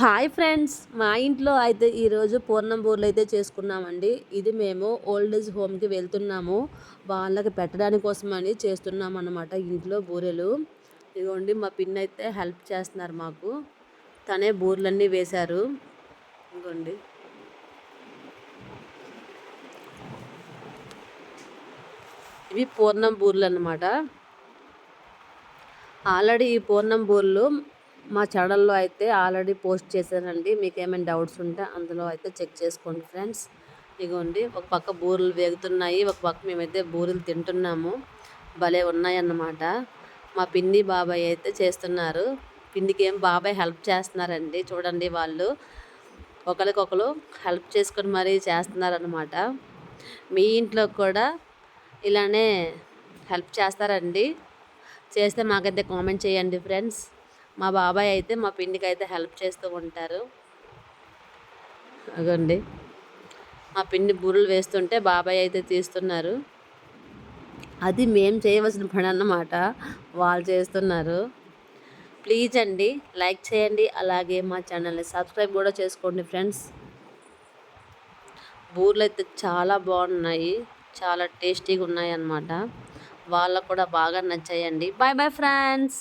Hi friends మా ఇంట్లో అయితే ఈరోజు పూర్ణం బూరెలు అయితే చేసుకున్నామండి. ఇది మేము ఓల్డ్ ఏజ్ హోమ్కి వెళ్తున్నాము. వాళ్ళకి పెట్టడానికి కోసమని చేస్తున్నాం అనమాట ఇంట్లో బూరెలు. ఇదిగోండి మా పిన్ అయితే హెల్ప్ చేస్తున్నారు మాకు. తనే బూరెలన్నీ వేశారు. ఇదిగోండి. ఇవి పూర్ణం బూరెలు అనమాట ఆల్రెడీ ఈ పూర్ణం బూరెలు మా ఛానల్లో అయితే ఆల్రెడీ పోస్ట్ చేశానండి. మీకు ఏమైనా డౌట్స్ ఉంటే అందులో అయితే చెక్ చేసుకోండి ఫ్రెండ్స్. ఇగోండి ఒక పక్క బూరెలు వేగుతున్నాయి ఒక పక్క మేమైతే బూరెలు తింటున్నాము. భలే ఉన్నాయన్నమాట. మా పిన్ని బాబాయ్ అయితే చేస్తున్నారు. పిండికి ఏం బాబాయ్ హెల్ప్ చేస్తున్నారండి చూడండి వాళ్ళు. ఒకరికొకరు హెల్ప్ చేసుకొని మరీ చేస్తున్నారనమాట మీ ఇంట్లో కూడా ఇలానే హెల్ప్ చేస్తారండి. చేస్తే మాకైతే కామెంట్ చేయండి ఫ్రెండ్స్. మా బాబాయ్ అయితే మా పిండికి అయితే హెల్ప్ చేస్తూ ఉంటారు. అదండి మా పిండి బుర్రలు వేస్తుంటే బాబాయ్ అయితే తీస్తున్నారు. అది మేము చేయవలసిన పని అన్నమాట. వాళ్ళు చేస్తున్నారు. ప్లీజ్ అండి లైక్ చేయండి. అలాగే మా ఛానల్ని సబ్స్క్రైబ్ కూడా చేసుకోండి ఫ్రెండ్స్. బూర్లు అయితే చాలా బాగున్నాయి. చాలా టేస్టీగా ఉన్నాయి అన్నమాట. వాళ్ళకు కూడా బాగా నచ్చాయండి. Bye bye friends.